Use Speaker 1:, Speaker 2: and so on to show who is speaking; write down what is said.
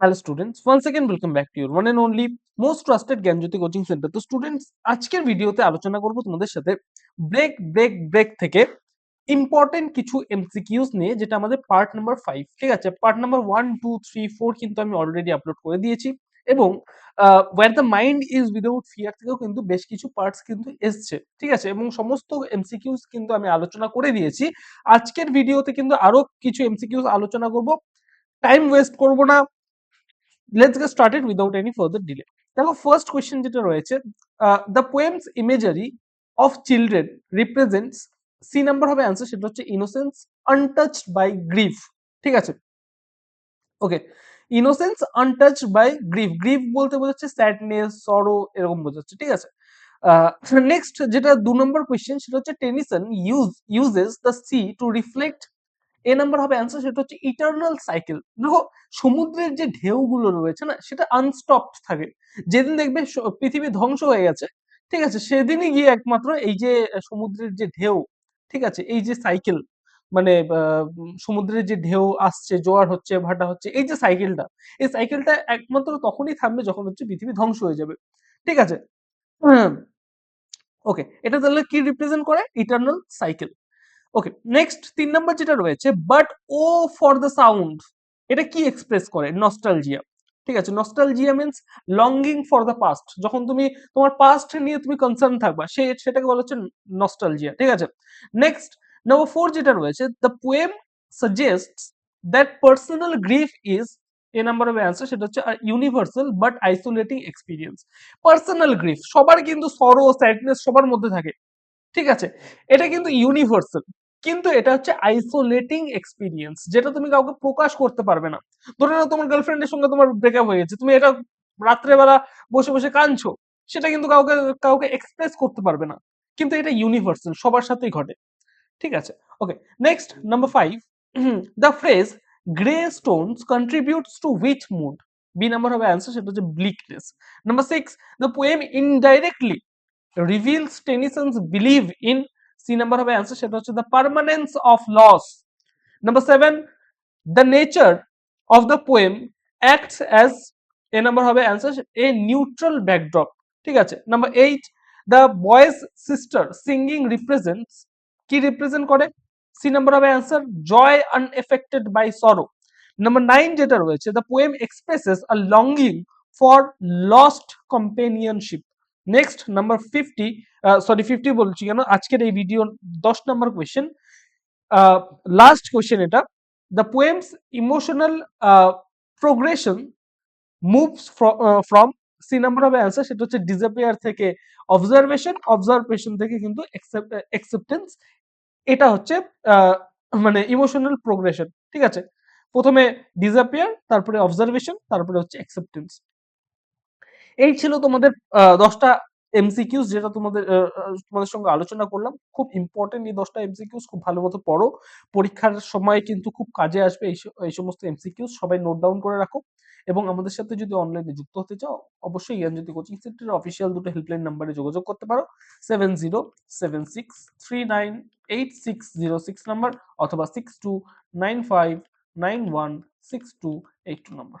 Speaker 1: Hello students once second welcome back to your one and only most trusted Gyanjyoti coaching centre তো students আজকের ভিডিওতে আলোচনা করব তোমাদের সাথে ব্রেক ব্রেক ব্রেক থেকে ইম্পর্টেন্ট কিছু এমসিকিউস নিয়ে, যেটা আমাদের পার্ট নাম্বার ফাইভ ঠিক আছে? Part number one two three four কিন্তু আমি অলরেডি আপলোড করে দিয়েছি এবং where the mind is without fear থেকেও কিন্তু বেশ কিছু পার্টস কিন্তু এসছে, ঠিক আছে? এবং সমস্ত এমসিকিউস কিন্তু আমি আলোচনা করে দিয়েছি। আজকের ভিডিওতে কিন্তু আরও কিছু এমসিকিউস আলোচনা করব। টাইম ওয়েস্ট করব না। Let's get started without any further delay দেখো ফার্স্ট কোয়েশ্চেন যেটা রয়েছে the poem's imagery of children represents C number হবে অ্যান্সার সেটা হচ্ছে ইনোসেন্স আনটাচড বাই গ্রিফ ঠিক আছে? Okay innocence untouched by grief grief বলতে বোঝাচ্ছে স্যাডনেস সরো এরকম বোঝাচ্ছে, ঠিক আছে? নেক্সট যেটা দু নম্বর কোয়েশ্চেন সেটা হচ্ছে Tennyson use uses the C to reflect A number হবে অ্যান্সার সেটা হচ্ছে ইটার্নাল সাইকেল দেখো, সমুদ্রের যে ঢেউগুলো রয়েছে না, সেটা আনস্টপ থাকে। যেদিন দেখবে পৃথিবী ধ্বংস হয়ে গেছে, ঠিক আছে? সেদিনই গিয়ে একমাত্র এই যে, সমুদ্রের যে ঢেউ, ঠিক আছে? এই যে সাইকেল মানে সমুদ্রের যে ঢেউ আসছে, জোয়ার হচ্ছে, ভাটা হচ্ছে, এই যে সাইকেলটা এই সাইকেলটা একমাত্র তখনই থামবে যখন হচ্ছে পৃথিবী ধ্বংস হয়ে যাবে, ঠিক আছে? ওকে এটা তাহলে কি রিপ্রেজেন্ট করে? ইটার্নাল সাইকেল ওকে নেক্সট তিন নম্বর যেটা রয়েছে but O for the sound এটা কি এক্সপ্রেস করে? নস্টালজিয়া ঠিক আছে nostalgia means longing for the past যখন তুমি তোমার পাস্ট নিয়ে তুমি কনসার্ন থাকবা, সে, সেটাকে বলা হচ্ছে নস্টালজিয়া ঠিক আছে? নেক্সট নাম্বার ফোর যেটা রয়েছে the poem suggest that personal grief is a number of answer সেটা হচ্ছে universal but isolating experience personal grief সবার কিন্তু সরো স্যাডনেস সবার মধ্যে থাকে। ঠিক আছে? এটা কিন্তু ইউনিভার্সাল কিন্তু এটা হচ্ছে আইসোলেটিং এক্সপিরিয়েন্স যেটা তুমি কাউকে প্রকাশ করতে পারবে না। ধরে নাও তোমার গার্লফ্রেন্ডের সঙ্গে তোমার ব্রেকআপ হয়ে গেছে তুমি এটা রাত্রেবেলা বসে বসে কাঁদছো, সেটা কিন্তু কাউকে কাউকে এক্সপ্রেস করতে পারবে না। কিন্তু এটা ইউনিভার্সাল সবার সাথেই ঘটে। ঠিক আছে? Okay next number five the phrase grey stones contributes to which mood B number হবে অ্যান্সার সেটা হচ্ছে bleakness number six the poem indirectly reveals Tennyson's belief in C number হবে অ্যান্সার সেটা হচ্ছে the permanence of loss number seven the nature of the poem acts as a number হবে answer a neutral backdrop ঠিক আছে? Number eight the boy's sister singing represents কি represent করে? C number হবে answer joy unaffected by sorrow number nine যেটা রয়েছে the poem expresses a longing for lost companionship next number fifty sorry fifty বলছি কেন? আজকের এই ভিডিও দশ নাম্বার কোয়েশ্চেন লাস্ট কোয়েশ্চেন এটা। The poem's emotional progression moves from C number হবে answer সেটা হচ্ছে ডিজাপিয়ার থেকে অবজারভেশন অবজারভেশন থেকে কিন্তু অ্যাকসেপ্টেন্স এটা হচ্ছে মানে ইমোশনাল প্রোগ্রেশন ঠিক আছে? প্রথমে ডিজাপিয়ার তারপরে অবজারভেশন তারপরে হচ্ছে অ্যাকসেপ্টেন্স এই ছিল তোমাদের দশটা এমসিকিউস যেটা তোমাদের তোমাদের সঙ্গে আলোচনা করলাম। খুব ইম্পর্টেন্ট এই দশটা এমসিকিউস খুব ভালো মতো পড়ো। পরীক্ষার সময় কিন্তু খুব কাজে আসবে এই সমস্ত এমসিকিউস সবাই নোট ডাউন করে রাখো। এবং আমাদের সাথে যদি অনলাইনে যুক্ত হতে চাও, অবশ্যই জ্ঞানজ্যোতি কোচিং সেন্টারের অফিসিয়াল দুটো হেল্পলাইন নাম্বারে যোগাযোগ করতে পারো। Seven zero seven six three nine eight six zero six number অথবা six two nine five nine one six two eight two number